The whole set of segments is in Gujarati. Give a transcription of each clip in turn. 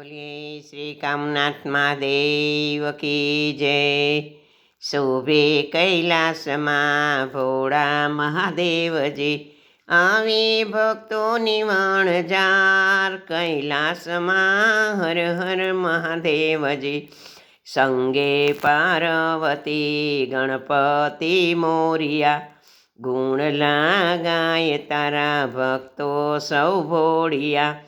બોલીએ શ્રી કામનાથ મહાદેવ કી જય. શોભે કૈલાસમાં ભોળા મહાદેવજી, આવી ભક્તોની વણજાર કૈલાસમાં હર હર મહાદેવજી. સંગે પાર્વતી, ગણપતિ મોરિયા, ગુણ લાગાય તારા ભક્તો સૌ ભોળિયા.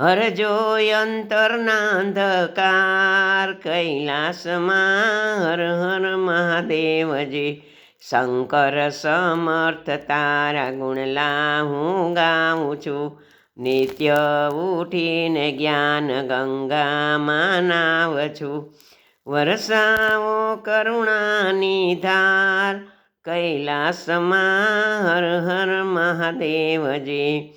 હરજો અંતરના અંધકાર કૈલાસમાં હર હર મહાદેવજી. શંકર સમર્થ તારા ગુણલા હું ગાઉં છું. નિત્ય ઉઠીને જ્ઞાન ગંગામાં નાવ છું વરસાવો કરુણાની ધાર કૈલાસમાં હર હર મહાદેવજી.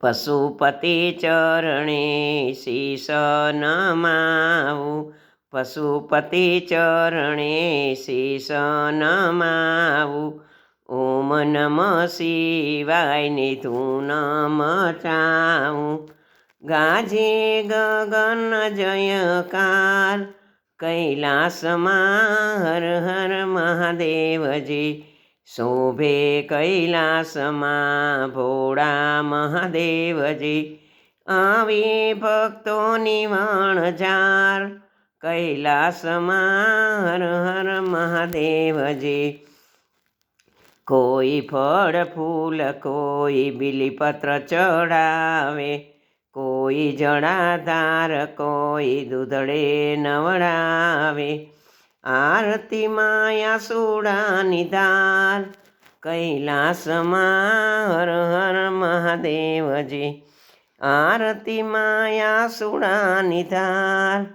પશુપતિ ચરણે શીશ નમાવું. પશુપતિ ચરણે શીશ નમાવું. ઓમ નમ શિવાયની ધૂન મચાવું. ગાજે ગગન જયકાર. કૈલાસમાં હર હર મહાદેવજી. શોભે કૈલાસમાં ભોળા મહાદેવજી. આવી ભક્તોની વણજાર કૈલાસમાં હર હર મહાદેવજી. કોઈ ફળ ફૂલ, કોઈ બિલીપત્ર ચડાવે, કોઈ જળાધાર, કોઈ દૂધળે નવડાવે. આરતી માયા સુડાની નિધાર કૈલાસમાં હર હર મહાદેવજી. આરતી માયા સુડા નિધાર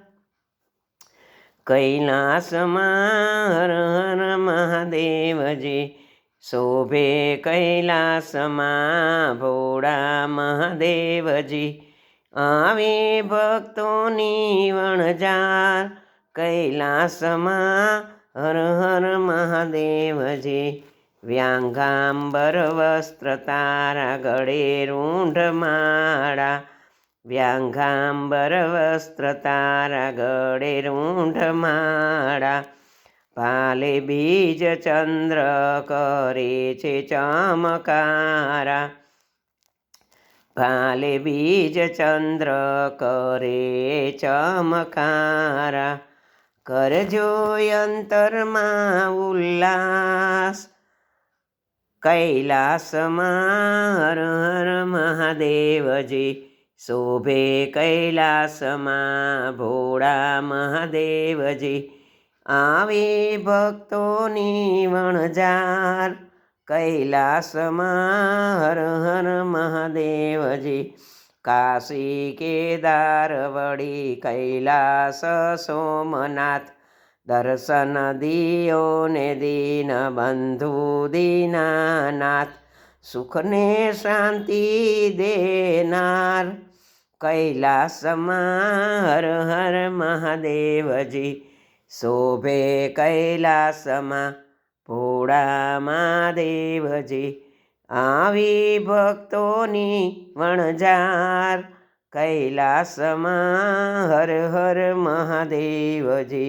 કૈલાસમાં હર હર મહાદેવજી. શોભે કૈલાસમાં ભોળા મહાદેવજી. આવે ભક્તોની વણજાર કૈલાસમાં હર હર મહાદેવજી. વ્યાંગાંબર વસ્ત્ર તારા ગળે રૂંઢ માળા વ્યાંગાંબર વસ્ત્ર તારા ગળે રૂંઢ માળા ભાલે બીજ ચંદ્ર કરે છે ચમકારા. ભાલે બીજ ચંદ્ર કરે ચમકારા. કરજો અંતરમાં ઉલ્લાસ. કૈલાસમાં હર હર મહાદેવજી. શોભે કૈલાસમાં ભોળા મહાદેવજી. આવે ભક્તોની વણજાર કૈલાસમાં હર હર મહાદેવજી. કાશી કેદારવડી કૈલાસ સોમનાથ દર્શન દિયો ને દીન બંધુ દીનાનાથ સુખને શાંતિ દેનાર કૈલાસમાં હર હર મહાદેવજી શોભે કૈલાસમાં ભોળા મહાદેવજી આવી ભક્તોની વણજાર કૈલાસમાં હર હર મહાદેવજી.